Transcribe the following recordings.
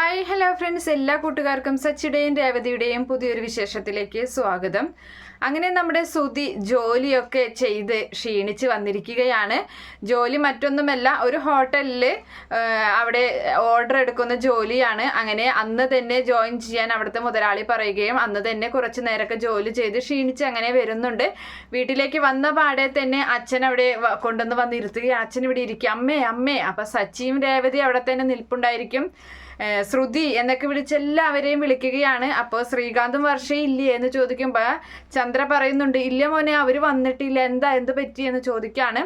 Hi hello friends. എല്ലാ കൂട്ടുകാർക്കും സച്ചിയുടെയും രേവതിയുടെയും പുതിയൊരു വിശേഷത്തിലേക്ക് സ്വാഗതം. അങ്ങനെ നമ്മുടെ സുതി ജോലിയൊക്കെ ചെയ്ത് ക്ഷീണിച്ച് വന്നിരിക്കുകയാണ്. ജോലി മറ്റൊന്നുമല്ല ഒരു ഹോട്ടലിൽ അവിടെ ഓർഡർ എടുക്കുന്ന ജോലിയാണ്. അങ്ങനെ അന്ന് തന്നെ ജോയിൻ ചെയ്യാൻ അവിടുത്തെ മുതലാളി പറയുകയും അന്ന് തന്നെ കുറച്ച് നേരമൊക്കെ ജോലി ചെയ്ത് ക്ഷീണിച്ച് അങ്ങനെ വരുന്നുണ്ട്. വീട്ടിലേക്ക് വന്ന പാടെ തന്നെ അച്ഛൻ അവിടെ കൊണ്ടുവന്ന് വന്നിരുത്തുകയും അച്ഛൻ ഇവിടെ ഇരിക്കും അമ്മേ അമ്മേ അപ്പം സച്ചിയും രേവതി അവിടെ തന്നെ നിൽപ്പുണ്ടായിരിക്കും. ശ്രുതി എന്നൊക്കെ വിളിച്ച് എല്ലാവരെയും വിളിക്കുകയാണ്. അപ്പോൾ ശ്രീകാന്തും വർഷയും ഇല്ലേ എന്ന് ചോദിക്കുമ്പോൾ ചന്ദ്ര പറയുന്നുണ്ട് ഇല്ല മോനെ അവർ വന്നിട്ടില്ല. എന്താ എന്ത് പറ്റി? എന്ന് ചോദിക്കാണ്.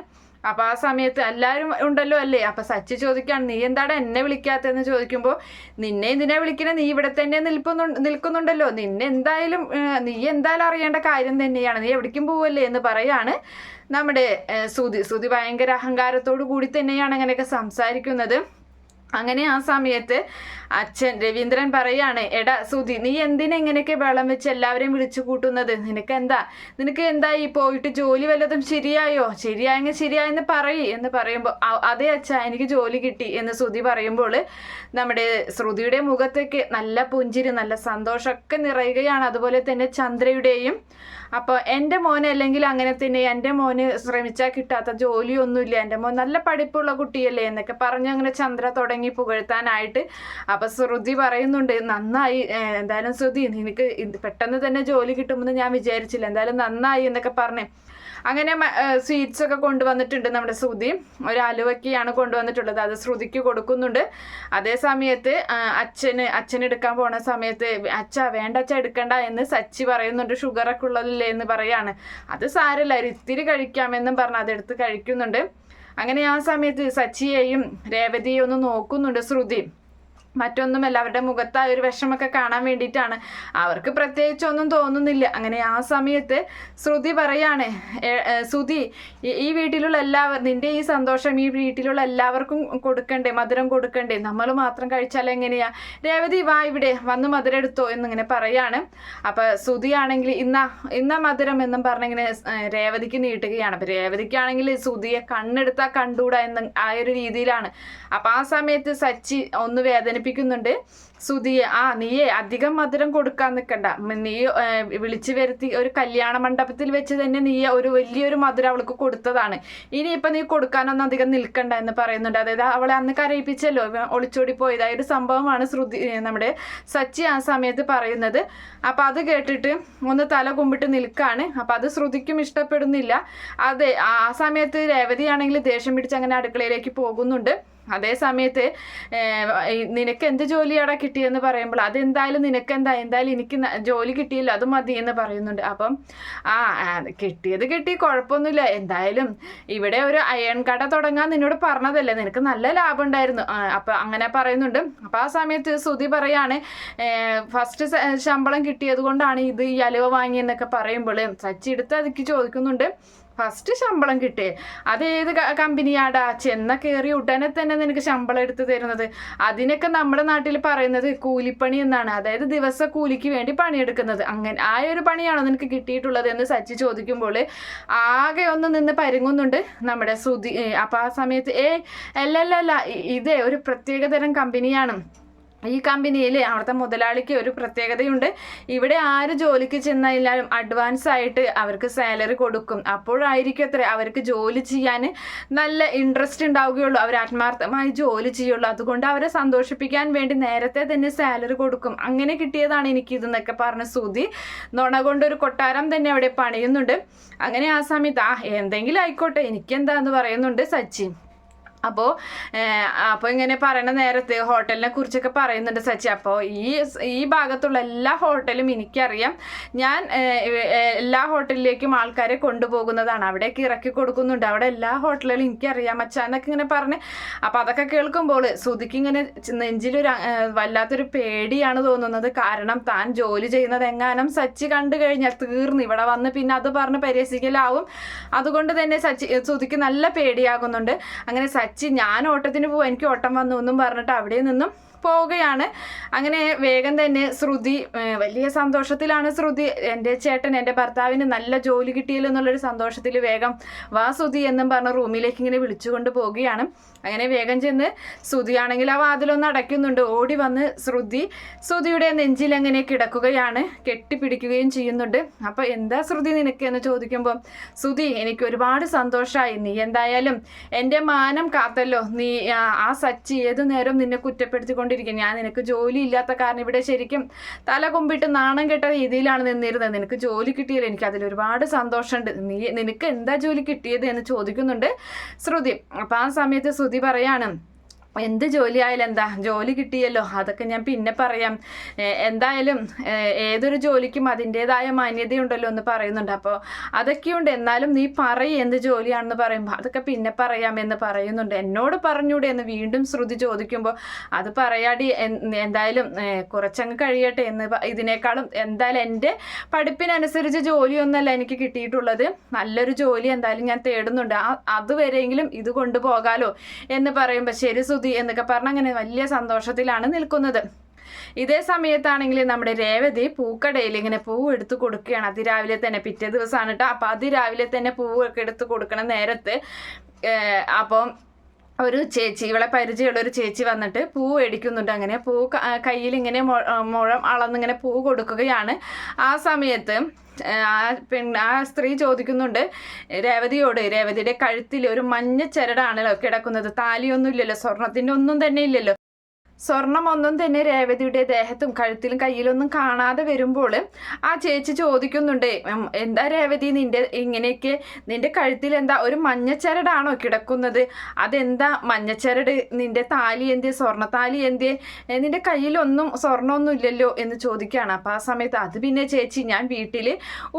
അപ്പൊ ആ സമയത്ത് എല്ലാവരും ഉണ്ടല്ലോ അല്ലേ? അപ്പൊ സച്ചി ചോദിക്കാണ് നീ എന്താണ് എന്നെ വിളിക്കാത്തതെന്ന് ചോദിക്കുമ്പോൾ നിന്നെ എന്തിനാ വിളിക്കണേ? നീ ഇവിടെ തന്നെ നിൽക്കുന്നു നിൽക്കുന്നുണ്ടല്ലോ. നിന്നെ എന്തായാലും നീ എന്തായാലും അറിയേണ്ട കാര്യം തന്നെയാണ്. നീ എവിടേക്കും പോവല്ലേ? എന്ന് പറയാണ് നമ്മുടെ സുതി സുതി ഭയങ്കര അഹങ്കാരത്തോടു കൂടി തന്നെയാണ് അങ്ങനെയൊക്കെ സംസാരിക്കുന്നത്. അങ്ങനെ ആ സമയത്ത് അച്ഛൻ രവീന്ദ്രൻ പറയാണ് എടാ സുധി നീ എന്തിനെ ഇങ്ങനെയൊക്കെ വെള്ളം വെച്ച് എല്ലാവരെയും വിളിച്ചു കൂട്ടുന്നത്? നിനക്ക് എന്താ നിനക്ക് എന്താ ഈ പോയിട്ട് ജോലി വല്ലതും ശരിയായോ? ശരിയായെങ്കിൽ ശരിയായെന്ന് പറയ് എന്ന് പറയുമ്പോൾ അതേ അച്ഛ എനിക്ക് ജോലി കിട്ടി എന്ന് സുധി പറയുമ്പോൾ നമ്മുടെ ശ്രുതിയുടെ മുഖത്തേക്ക് നല്ല പുഞ്ചിരി നല്ല സന്തോഷമൊക്കെ നിറയുകയാണ്. അതുപോലെ തന്നെ ചന്ദ്രയുടെയും. അപ്പോൾ എന്റെ മോൻ അല്ലെങ്കിൽ അങ്ങനെ തന്നെ എന്റെ മോന് ശ്രമിച്ചാൽ കിട്ടാത്ത ജോലിയൊന്നുമില്ല. എന്റെ മോൻ നല്ല പഠിപ്പുള്ള കുട്ടിയല്ലേ എന്നൊക്കെ പറഞ്ഞ് അങ്ങനെ ചന്ദ്ര തുടങ്ങി പുകഴ്ത്താനായിട്ട്. അപ്പോൾ ശ്രുതി പറയുന്നുണ്ട് നന്നായി എന്തായാലും ശ്രുതി നിനക്ക് പെട്ടെന്ന് തന്നെ ജോലി കിട്ടുമെന്ന് ഞാൻ വിചാരിച്ചില്ല. എന്തായാലും നന്നായി എന്നൊക്കെ പറഞ്ഞേ അങ്ങനെ സ്വീറ്റ്സ് ഒക്കെ കൊണ്ടുവന്നിട്ടുണ്ട് നമ്മുടെ ശ്രുതി. ഒരു അലുവക്കിയാണ് കൊണ്ടുവന്നിട്ടുള്ളത്. അത് ശ്രുതിക്ക് കൊടുക്കുന്നുണ്ട്. അതേ സമയത്ത് അച്ഛന് അച്ഛൻ എടുക്കാൻ പോണ സമയത്ത് അച്ഛ വേണ്ട അച്ഛ എടുക്കണ്ട എന്ന് സച്ചി പറയുന്നുണ്ട്. ഷുഗർ ഒക്കെ ഉള്ളതല്ലേ എന്ന് പറയാണ്. അത് സാരല്ല ഒരു ഇത്തിരി കഴിക്കാമെന്നും പറഞ്ഞ് അതെടുത്ത് കഴിക്കുന്നുണ്ട്. അങ്ങനെ ആ സമയത്ത് സച്ചിയെയും രേവതിയെയും ഒന്ന് നോക്കുന്നുണ്ട് ശ്രുതി. മറ്റൊന്നുമല്ല അവരുടെ മുഖത്ത് ആ ഒരു വിഷമൊക്കെ കാണാൻ വേണ്ടിയിട്ടാണ്. അവർക്ക് പ്രത്യേകിച്ച് ഒന്നും തോന്നുന്നില്ല. അങ്ങനെ ആ സമയത്ത് ശ്രുതി പറയാണ് "ഏ, ഏ, ശ്രുതി ഈ- വീട്ടിലുള്ള എല്ലാവർ നിന്റെ ഈ സന്തോഷം ഈ വീട്ടിലുള്ള എല്ലാവർക്കും കൊടുക്കണ്ടേ മധുരം കൊടുക്കണ്ടേ? നമ്മൾ മാത്രം കഴിച്ചാൽ എങ്ങനെയാ? രേവതി വാ ഇവിടെ വന്ന് മധുരം എടുത്തോ എന്നിങ്ങനെ പറയാണ്. അപ്പൊ ശ്രുതി ആണെങ്കിൽ ഇന്ന ഇന്ന മധുരം എന്നും പറഞ്ഞിങ്ങനെ രേവതിക്ക് നീട്ടുകയാണ്. അപ്പൊ രേവതിക്കാണെങ്കിൽ ശ്രുതിയെ കണ്ണെടുത്താൽ കണ്ടുകൂടാ എന്ന് ആ ഒരു രീതിയിലാണ്. അപ്പൊ ആ സമയത്ത് സച്ചി ഒന്ന് വേദനിപ്പിക്കുന്നുണ്ട് സുധിയെ ആ നീയെ അധികം മധുരം കൊടുക്കാൻ നിൽക്കണ്ട നീ വിളിച്ചു വരുത്തി ഒരു കല്യാണ മണ്ഡപത്തിൽ വെച്ച് തന്നെ നീ ഒരു വലിയൊരു മധുരം അവൾക്ക് കൊടുത്തതാണ്. ഇനിയിപ്പോൾ നീ കൊടുക്കാനൊന്നും അധികം നിൽക്കണ്ട എന്ന് പറയുന്നുണ്ട്. അതായത് അവളെ അന്ന് കരയിപ്പിച്ചല്ലോ. ഒളിച്ചോടി പോയത്. ആ ഒരു സംഭവമാണ് ശ്രുതി നമ്മുടെ സച്ചി ആ സമയത്ത് പറയുന്നത്. അപ്പം അത് കേട്ടിട്ട് ഒന്ന് തല കുമ്പിട്ട് നിൽക്കാണ്. അപ്പം അത് ശ്രുതിക്കും ഇഷ്ടപ്പെടുന്നില്ല. അതെ ആ സമയത്ത് രേവതിയാണെങ്കിൽ ദേഷ്യം പിടിച്ച് അങ്ങനെ അടുക്കളയിലേക്ക് പോകുന്നുണ്ട്. അതേ സമയത്ത് നിനക്ക് എന്ത് ജോലിയാടാ കിട്ടിയെന്ന് പറയുമ്പോൾ അതെന്തായാലും നിനക്ക് എന്താ എന്തായാലും എനിക്ക് ജോലി കിട്ടിയില്ല അത് മതി എന്ന് പറയുന്നുണ്ട്. അപ്പം ആ കിട്ടിയത് കിട്ടി കുഴപ്പമൊന്നുമില്ല. എന്തായാലും ഇവിടെ ഒരു അയൺ കട തുടങ്ങാൻ നിന്നോട് പറഞ്ഞതല്ലേ നിനക്ക് നല്ല ലാഭം ഉണ്ടായിരുന്നു അപ്പം അങ്ങനെ പറയുന്നുണ്ട്. അപ്പം ആ സമയത്ത് ശ്രുതി പറയാണ് ഫസ്റ്റ് ശമ്പളം കിട്ടിയത് കൊണ്ടാണ് ഇത് ഈ അലുവ വാങ്ങിയെന്നൊക്കെ പറയുമ്പോൾ സച്ചി എടുത്ത് അതിക്ക് ചോദിക്കുന്നുണ്ട്. ഫസ്റ്റ് ശമ്പളം കിട്ടേ അത് ഏത് കമ്പനിയാടാ ചെന്ന കയറി ഉടനെ തന്നെ നിനക്ക് ശമ്പളം എടുത്ത് തരുന്നത്. അതിനൊക്കെ നമ്മുടെ നാട്ടിൽ പറയുന്നത് കൂലിപ്പണി എന്നാണ്. അതായത് ദിവസ കൂലിക്ക് വേണ്ടി പണിയെടുക്കുന്നത്. അങ്ങനെ ആ ഒരു പണിയാണോ നിനക്ക് കിട്ടിയിട്ടുള്ളത് എന്ന് സച്ചി ചോദിക്കുമ്പോൾ ആകെ ഒന്ന് നിന്ന് പരുങ്ങുന്നുണ്ട് നമ്മുടെ സുധി അപ്പം ആ സമയത്ത് ഏ അല്ല അല്ല അല്ല ഇതേ ഒരു പ്രത്യേകതരം കമ്പനിയാണ് ഈ കമ്പനിയിൽ അവിടുത്തെ മുതലാളിക്ക് ഒരു പ്രത്യേകതയുണ്ട്. ഇവിടെ ആര് ജോലിക്ക് ചെന്നാലും അഡ്വാൻസ് ആയിട്ട് അവർക്ക് സാലറി കൊടുക്കും. അപ്പോഴായിരിക്കും അത്ര അവർക്ക് ജോലി ചെയ്യാൻ നല്ല ഇൻട്രസ്റ്റ് ഉണ്ടാവുകയുള്ളൂ. അവർ ആത്മാർത്ഥമായി ജോലി ചെയ്യുള്ളൂ. അതുകൊണ്ട് അവരെ സന്തോഷിപ്പിക്കാൻ വേണ്ടി നേരത്തെ തന്നെ സാലറി കൊടുക്കും. അങ്ങനെ കിട്ടിയതാണ് എനിക്ക് ഇതെന്നൊക്കെ പറഞ്ഞ സുതി നുണ കൊണ്ടൊരു കൊട്ടാരം തന്നെ അവിടെ പണിയുന്നുണ്ട്. അങ്ങനെ ആ സമയത്ത് ആ എന്തെങ്കിലും ആയിക്കോട്ടെ എനിക്കെന്താന്ന് പറയുന്നുണ്ട് സച്ചിൻ അപ്പോൾ അപ്പോൾ ഇങ്ങനെ പറയണ നേരത്തെ ഹോട്ടലിനെ കുറിച്ചൊക്കെ പറയുന്നുണ്ട് സച്ചി. അപ്പോൾ ഈ ഈ ഭാഗത്തുള്ള എല്ലാ ഹോട്ടലും എനിക്കറിയാം. ഞാൻ എല്ലാ ഹോട്ടലിലേക്കും ആൾക്കാരെ കൊണ്ടുപോകുന്നതാണ്. അവിടേക്ക് ഇറക്കി കൊടുക്കുന്നുണ്ട്. അവിടെ എല്ലാ ഹോട്ടലുകളും എനിക്കറിയാം അച്ഛനൊക്കെ ഇങ്ങനെ പറഞ്ഞ്. അപ്പോൾ അതൊക്കെ കേൾക്കുമ്പോൾ സുധിക്ക് ഇങ്ങനെ നെഞ്ചിലൊരു വല്ലാത്തൊരു പേടിയാണ് തോന്നുന്നത്. കാരണം താൻ ജോലി ചെയ്യുന്നത് എങ്ങാനും സച്ചി കണ്ടു കഴിഞ്ഞാൽ തീർന്നു. ഇവിടെ വന്ന് പിന്നെ അത് പറഞ്ഞ് പരിഹസിക്കലാവും. അതുകൊണ്ട് തന്നെ സച്ചി സുധിക്ക് നല്ല പേടിയാകുന്നുണ്ട്. അങ്ങനെ സച്ചി ഞാൻ ഓട്ടത്തിന് പോകും എനിക്ക് ഓട്ടം വന്നു എന്നും പറഞ്ഞിട്ട് അവിടെ നിന്നും പോവുകയാണ്. അങ്ങനെ വേഗം തന്നെ ശ്രുതി വലിയ സന്തോഷത്തിലാണ് ശ്രുതി. എന്റെ ചേട്ടൻ എന്റെ ഭർത്താവിന് നല്ല ജോലി കിട്ടിയല്ലോ എന്നുള്ളൊരു സന്തോഷത്തിൽ വേഗം വാ ശ്രുതി എന്നും പറഞ്ഞ് റൂമിലേക്ക് ഇങ്ങനെ വിളിച്ചുകൊണ്ട് പോവുകയാണ്. അങ്ങനെ വേഗം ചെന്ന് ശ്രുതിയാണെങ്കിൽ ആ വാതിലൊന്ന് അടയ്ക്കുന്നുണ്ട്. ഓടി വന്ന് ശ്രുതി ശ്രുതിയുടെ നെഞ്ചിൽ അങ്ങനെ കിടക്കുകയാണ് കെട്ടിപ്പിടിക്കുകയും ചെയ്യുന്നുണ്ട്. അപ്പോൾ എന്താ ശ്രുതി നിനക്ക് എന്ന് ചോദിക്കുമ്പോൾ ശ്രുതി എനിക്ക് ഒരുപാട് സന്തോഷമായി നീ എന്തായാലും എന്റെ മാനം കാത്തല്ലോ നീ ആ, സച്ചി ഏതു നേരം നിന്നെ കുറ്റപ്പെടുത്തിക്കൊണ്ടിരിക്കും? ഞാൻ നിനക്ക് ജോലി ഇല്ലാത്ത കാരണം ഇവിടെ ശരിക്കും തല കുമ്പിട്ട് നാണം കെട്ട രീതിയിലാണ് നിന്നിരുന്നത്. നിനക്ക് ജോലി കിട്ടിയല്ലോ. എനിക്ക് അതിൽ ഒരുപാട് സന്തോഷമുണ്ട്. നീ നിനക്ക് എന്താ ജോലി കിട്ടിയത് എന്ന് ചോദിക്കുന്നുണ്ട് ശ്രുതി. അപ്പം ആ സമയത്ത് ശ്രുതി പറയാണ് എന്ത് ജോലി ആയാലും എന്താ ജോലി കിട്ടിയല്ലോ അതൊക്കെ ഞാൻ പിന്നെ പറയാം. എന്തായാലും ഏതൊരു ജോലിക്കും അതിന്റെതായ മാന്യതയുണ്ടല്ലോ എന്ന് പറയുന്നുണ്ട്. അപ്പോൾ അതൊക്കെയുണ്ട്. എന്നാലും നീ പറയ് എന്ത് ജോലിയാണെന്ന് പറയുമ്പോൾ അതൊക്കെ പിന്നെ പറയാം എന്ന് പറയുന്നുണ്ട്. എന്നോട് പറഞ്ഞൂടെ എന്ന് വീണ്ടും ശ്രുതി ചോദിക്കുമ്പോൾ അത് പറയാടി എന്തായാലും കുറച്ചങ്ങ് കഴിയട്ടെ എന്ന് ഇതിനേക്കാളും എന്തായാലും എന്റെ പഠിപ്പിനനുസരിച്ച് ജോലിയൊന്നല്ല എനിക്ക് കിട്ടിയിട്ടുള്ളത്. നല്ലൊരു ജോലി എന്തായാലും ഞാൻ തേടുന്നുണ്ട്. ആ അതുവരെയെങ്കിലും ഇത് കൊണ്ടുപോകാലോ എന്ന് പറയുമ്പോൾ ശരി സുധി എന്നൊക്കെ പറഞ്ഞ് അങ്ങനെ വലിയ സന്തോഷത്തിലാണ് നിൽക്കുന്നത്. ഇതേ സമയത്താണെങ്കിൽ നമ്മുടെ രേവതി പൂക്കടയിൽ ഇങ്ങനെ പൂവ് എടുത്ത് കൊടുക്കുകയാണ്. അതിരാവിലെ തന്നെ പിറ്റേ ദിവസമാണ് കേട്ടോ അപ്പം അതിരാവിലെ തന്നെ പൂവൊക്കെ എടുത്ത് കൊടുക്കണ നേരത്ത്. അപ്പം ഒരു ചേച്ചി ഇവളെ പരിചയമുള്ള ഒരു ചേച്ചി വന്നിട്ട് പൂ മേടിക്കുന്നുണ്ട് അങ്ങനെ. പൂ കയ്യിൽ ഇങ്ങനെ മുഴം അളന്നിങ്ങനെ പൂ കൊടുക്കുകയാണ്. ആ സമയത്ത് ആ പെൺ ആ സ്ത്രീ ചോദിക്കുന്നുണ്ട് രേവതിയോട് രേവതിയുടെ കഴുത്തിൽ ഒരു മഞ്ഞ ചരടാണല്ലോ കിടക്കുന്നത്. താലിയൊന്നും ഇല്ലല്ലോ സ്വർണത്തിന്റെ ഒന്നും തന്നെ ഇല്ലല്ലോ. സ്വർണമൊന്നും തന്നെ രേവതിയുടെ ദേഹത്തും കഴുത്തിലും കയ്യിലൊന്നും കാണാതെ വരുമ്പോൾ ആ ചേച്ചി ചോദിക്കുന്നുണ്ട് എന്താ രേവതി നിന്റെ ഇങ്ങനെയൊക്കെ നിന്റെ കഴുത്തിൽ എന്താ ഒരു മഞ്ഞച്ചരടാണോ കിടക്കുന്നത്? അതെന്താ മഞ്ഞച്ചരട്? നിന്റെ താലി എന്ത് സ്വർണത്താലി എന്ത്? നിന്റെ കയ്യിലൊന്നും സ്വർണമൊന്നും ഇല്ലല്ലോ? എന്ന് ചോദിക്കുകയാണ്. അപ്പം ആ സമയത്ത് അത് പിന്നെ ചേച്ചി ഞാൻ വീട്ടിൽ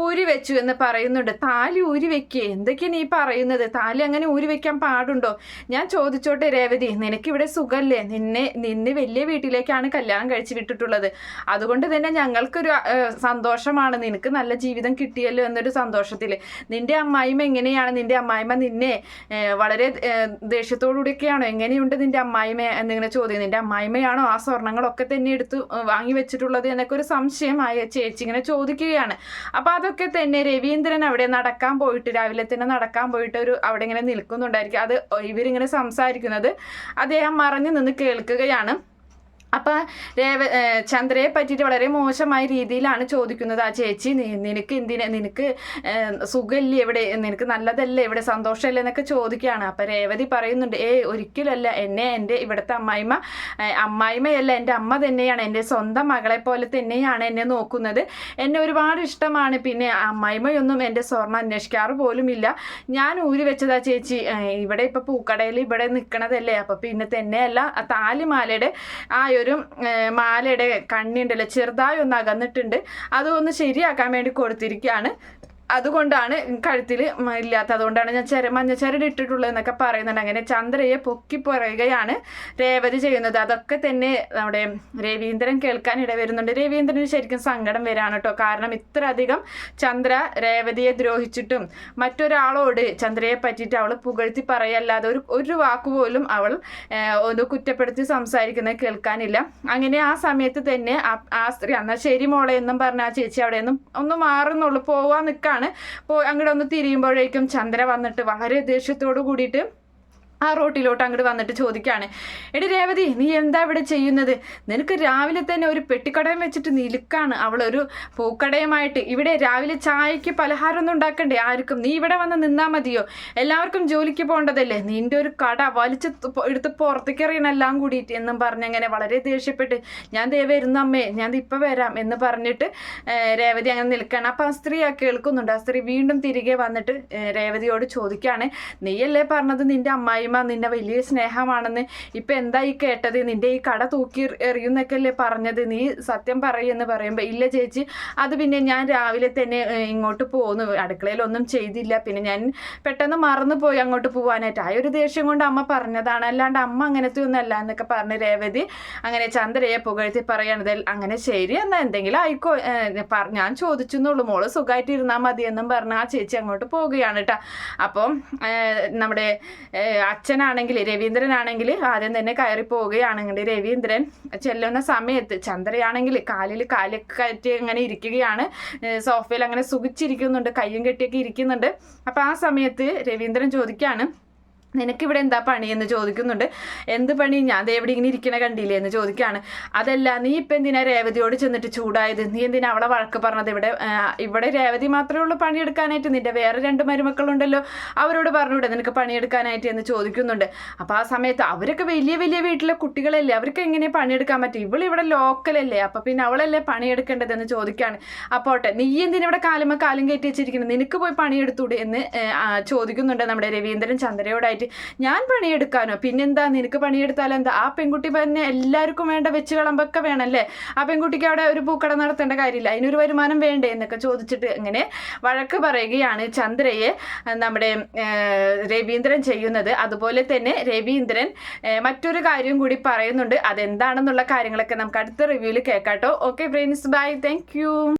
ഊരി വെച്ചു എന്ന് പറയുന്നുണ്ട്. താലി ഊരി വെക്കേ. എന്തൊക്കെയാണ് നീ പറയുന്നത്? താലി അങ്ങനെ ഊരി വെക്കാൻ പാടുണ്ടോ? ഞാൻ ചോദിച്ചോട്ടെ രേവതി നിനക്കിവിടെ സുഖമല്ലേ നിന്നെ നിന്നെ വലിയ വീട്ടിലേക്കാണ് കല്യാണം കഴിച്ചു വിട്ടിട്ടുള്ളത്. അതുകൊണ്ട് തന്നെ ഞങ്ങൾക്കൊരു സന്തോഷമാണ്. നിനക്ക് നല്ല ജീവിതം കിട്ടിയല്ലോ എന്നൊരു സന്തോഷത്തിൽ. നിന്റെ അമ്മായിമ്മ എങ്ങനെയാണ്? നിന്റെ അമ്മായിമ്മ നിന്നെ വളരെ ദേഷ്യത്തോടുകൂടിയൊക്കെയാണോ? എങ്ങനെയുണ്ട് നിന്റെ അമ്മായിമ്മ എന്നിങ്ങനെ ചോദ്യം. നിന്റെ അമ്മായിമ്മയാണോ ആ സ്വർണങ്ങളൊക്കെ തന്നെ എടുത്ത് വാങ്ങി വെച്ചിട്ടുള്ളത് എന്നൊക്കെ ഒരു സംശയമായ ചേച്ചി ഇങ്ങനെ ചോദിക്കുകയാണ്. അപ്പൊ അതൊക്കെ തന്നെ രവീന്ദ്രൻ അവിടെ നടക്കാൻ പോയിട്ട് രാവിലെ തന്നെ നടക്കാൻ പോയിട്ട് ഒരു അവിടെ ഇങ്ങനെ നിൽക്കുന്നുണ്ടായിരിക്കും. അത് ഇവരിങ്ങനെ സംസാരിക്കുന്നത് അദ്ദേഹം മറഞ്ഞു നിന്ന് കേൾക്കുകയാണ്. അപ്പൊ രേവ ചന്ദ്രയെ പറ്റിയിട്ട് വളരെ മോശമായ രീതിയിലാണ് ചോദിക്കുന്നത്. ആ ചേച്ചി നിനക്ക് എന്തിനെ നിനക്ക് സുഖമില്ലേ എവിടെ നിനക്ക് നല്ലതല്ലേ ഇവിടെ? സന്തോഷമല്ലേ എന്നൊക്കെ ചോദിക്കുകയാണ്. അപ്പൊ രേവതി പറയുന്നുണ്ട് ഏ ഒരിക്കലല്ല എന്നെ എന്റെ ഇവിടുത്തെ അമ്മായിമ്മ അമ്മായിമ്മയല്ല. എന്റെ അമ്മ തന്നെയാണ്. എന്റെ സ്വന്തം മകളെ പോലെ തന്നെയാണ് എന്നെ നോക്കുന്നത്. എന്നെ ഒരുപാട് ഇഷ്ടമാണ്. പിന്നെ അമ്മായിമ്മയൊന്നും എന്റെ സ്വർണം അന്വേഷിക്കാറ് പോലും ഇല്ല ഞാൻ ഊരി വെച്ചതാ ചേച്ചി. ഇവിടെ ഇപ്പൊ പൂക്കടയിൽ ഇവിടെ നിൽക്കണതല്ലേ അപ്പൊ പിന്നെ തന്നെയല്ല താലിമാലയുടെ ആ ഒരു ഏഹ് മാലയുടെ കണ്ണിണ്ടല്ലോ ചെറുതായി ഒന്ന് അകന്നിട്ടുണ്ട്. അതൊന്ന് ശരിയാക്കാൻ വേണ്ടി കൊടുത്തിരിക്കുകയാണ്. അതുകൊണ്ടാണ് കഴുത്തിൽ ഇല്ലാത്ത അതുകൊണ്ടാണ് ഞാൻ ചെറു മഞ്ഞച്ചരട് ഇട്ടിട്ടുള്ളത് എന്നൊക്കെ പറയുന്നുണ്ട്. അങ്ങനെ ചന്ദ്രയെ പൊക്കി പറയുകയാണ് രേവതി ചെയ്യുന്നത്. അതൊക്കെ തന്നെ നമ്മുടെ രവീന്ദ്രൻ കേൾക്കാൻ ഇടവരുന്നുണ്ട്. രവീന്ദ്രന് ശരിക്കും സങ്കടം വരാണ് കേട്ടോ. കാരണം ഇത്രയധികം ചന്ദ്ര രേവതിയെ ദ്രോഹിച്ചിട്ടും മറ്റൊരാളോട് ചന്ദ്രയെ പറ്റിയിട്ട് അവൾ പുകഴ്ത്തി പറയല്ലാതെ ഒരു ഒരു വാക്കുപോലും അവൾ ഒന്ന് കുറ്റപ്പെടുത്തി സംസാരിക്കുന്നത് കേൾക്കാനില്ല. അങ്ങനെ ആ സമയത്ത് തന്നെ ആ- സ്ത്രീ എന്നാൽ ശരി മോളെ എന്നും പറഞ്ഞ ആ ചേച്ചി അവിടെ നിന്നും ഒന്ന് മാറുന്നുള്ളൂ. പോവാൻ അപ്പോൾ അങ്ങോട്ട് ഒന്ന് തിരിയുമ്പോഴേക്കും ചന്ദ്ര വന്നിട്ട് വളരെ ദേഷ്യത്തോട് കൂടിയിട്ട് ആ റോട്ടിലോട്ട് അങ്ങോട്ട് വന്നിട്ട് ചോദിക്കുകയാണ് എടി രേവതി നീ എന്താ ഇവിടെ ചെയ്യുന്നത്? നിനക്ക് രാവിലെ തന്നെ ഒരു പെട്ടിക്കടയും വെച്ചിട്ട് നിൽക്കാണ്. അവളൊരു പൂക്കടയുമായിട്ട്. ഇവിടെ രാവിലെ ചായക്ക് പലഹാരമൊന്നും ഉണ്ടാക്കണ്ടേ? ആർക്കും? നീ ഇവിടെ വന്ന് നിന്നാൽ മതിയോ? എല്ലാവർക്കും ജോലിക്ക് പോകേണ്ടതല്ലേ? നിന്റെ ഒരു കട വലിച്ച് എടുത്ത് പുറത്തേക്ക് എറിയണം എല്ലാം കൂടിയിട്ട് എന്നും പറഞ്ഞങ്ങനെ വളരെ ദേഷ്യപ്പെട്ട് ഞാൻ ദേ വരുന്ന അമ്മേ ഞാൻ ഇപ്പം വരാം എന്ന് പറഞ്ഞിട്ട് രേവതി അങ്ങനെ നിൽക്കുകയാണ് അപ്പം ആ സ്ത്രീ ആ കേൾക്കുന്നുണ്ട്. ആ സ്ത്രീ വീണ്ടും തിരികെ വന്നിട്ട് രേവതിയോട് ചോദിക്കുകയാണ് നീയല്ലേ പറഞ്ഞത് നിന്റെ അമ്മായിമ്മ നിന്നെ വലിയ സ്നേഹമാണെന്ന് ഇപ്പൊ എന്താ ഈ കേട്ടത്? നിന്റെ ഈ കട തൂക്കി എറിയുന്നൊക്കെയല്ലേ എറിയുന്നൊക്കെ പറഞ്ഞത്? നീ സത്യം പറയെന്ന് പറയുമ്പോൾ ഇല്ല ചേച്ചി അത് പിന്നെ ഞാൻ രാവിലെ തന്നെ ഇങ്ങോട്ട് പോന്നു. അടുക്കളയിലൊന്നും ചെയ്തില്ല. പിന്നെ ഞാൻ പെട്ടെന്ന് മറന്നു പോയി അങ്ങോട്ട് പോവാനായിട്ട്. ആ ഒരു ദേഷ്യം കൊണ്ട് അമ്മ പറഞ്ഞതാണ്. അല്ലാണ്ട് അമ്മ അങ്ങനത്തെ ഒന്നും അല്ല എന്നൊക്കെ പറഞ്ഞ് രേവതി അങ്ങനെ ചന്ദ്രയെ പുകഴ്ത്തി പറയണത് അങ്ങനെ ശരി എന്നാ എന്തെങ്കിലും ആയിക്കോ. ഞാൻ ചോദിച്ചു എന്നുള്ളൂ. മോൾ സുഖമായിട്ട് ഇരുന്നാൽ മതി എന്നും പറഞ്ഞ് ആ ചേച്ചി അങ്ങോട്ട് പോവുകയാണ് കേട്ടോ അപ്പം നമ്മുടെ ആ അച്ഛനാണെങ്കിൽ രവീന്ദ്രനാണെങ്കിൽ ആദ്യം തന്നെ കയറി പോവുകയാണെങ്കിൽ രവീന്ദ്രൻ ചെല്ലുന്ന സമയത്ത് ചന്ദ്രയാണെങ്കിൽ കാലിൽ കാലൊക്കെ കയറ്റി അങ്ങനെ ഇരിക്കുകയാണ്. സോഫയിൽ അങ്ങനെ സുഖിച്ചിരിക്കുന്നുണ്ട് കയ്യും കെട്ടിയൊക്കെ ഇരിക്കുന്നുണ്ട്. അപ്പം ആ സമയത്ത് രവീന്ദ്രൻ ചോദിക്കുകയാണ് നിനക്കിവിടെ എന്താ പണി എന്ന് ചോദിക്കുന്നുണ്ട്. എന്ത് പണി? ഞാൻ ദേ ഇവിടെ ഇങ്ങനെ ഇരിക്കണ കണ്ടില്ലേ എന്ന് ചോദിക്കുകയാണ് അതല്ല നീ ഇപ്പം എന്തിനാ രേവതിയോട് ചെന്നിട്ട് ചൂടായത്? നീ എന്തിനാ അവളെ വഴക്ക് പറഞ്ഞത്? ഇവിടെ ഇവിടെ രേവതി മാത്രമേ ഉള്ളൂ പണിയെടുക്കാനായിട്ട്. നിന്റെ വേറെ രണ്ട് മരുമക്കളുണ്ടല്ലോ. അവരോട് പറഞ്ഞൂടെ നിനക്ക് പണിയെടുക്കാനായിട്ട് എന്ന് ചോദിക്കുന്നുണ്ട്. അപ്പോൾ ആ സമയത്ത് അവരൊക്കെ വലിയ വലിയ വീട്ടിലെ കുട്ടികളല്ലേ? അവർക്ക് എങ്ങനെ പണിയെടുക്കാൻ പറ്റും? ഇവൾ ഇവിടെ ലോക്കലല്ലേ? അപ്പോൾ പിന്നെ അവളല്ലേ പണിയെടുക്കേണ്ടതെന്ന് ചോദിക്കുകയാണ് അപ്പോട്ടെ നീ എന്തിനാ ഇവിടെ കാലുമ്മ കാലും കയറ്റി വെച്ചിരിക്കുന്നത്? നിനക്ക് പോയി പണിയെടുത്തൂടെ എന്ന് ചോദിക്കുന്നുണ്ട് നമ്മുടെ രവീന്ദ്രൻ ചന്ദ്രയോടായിട്ട്. ഞാൻ പണിയെടുക്കാനോ? പിന്നെന്താ? നിനക്ക് പണിയെടുത്താൽ എന്താ? ആ പെൺകുട്ടി തന്നെ എല്ലാവർക്കും വേണ്ട വെച്ച് വിളമ്പൊക്കെ വേണമല്ലേ ആ പെൺകുട്ടിക്ക് അവിടെ ഒരു പൂക്കട നടത്തേണ്ട കാര്യമില്ല. അതിനൊരു വരുമാനം വേണ്ടേ എന്നൊക്കെ ചോദിച്ചിട്ട് ഇങ്ങനെ വഴക്ക് പറയുകയാണ് ചന്ദ്രയെ നമ്മുടെ രവീന്ദ്രൻ ചെയ്യുന്നത്. അതുപോലെ തന്നെ രവീന്ദ്രൻ മറ്റൊരു കാര്യം കൂടി പറയുന്നുണ്ട്. അതെന്താണെന്നുള്ള കാര്യങ്ങളൊക്കെ നമുക്ക് അടുത്ത റിവ്യൂവിൽ കേൾക്കാട്ടോ ഓക്കെ ഫ്രണ്ട്സ് ബൈ താങ്ക്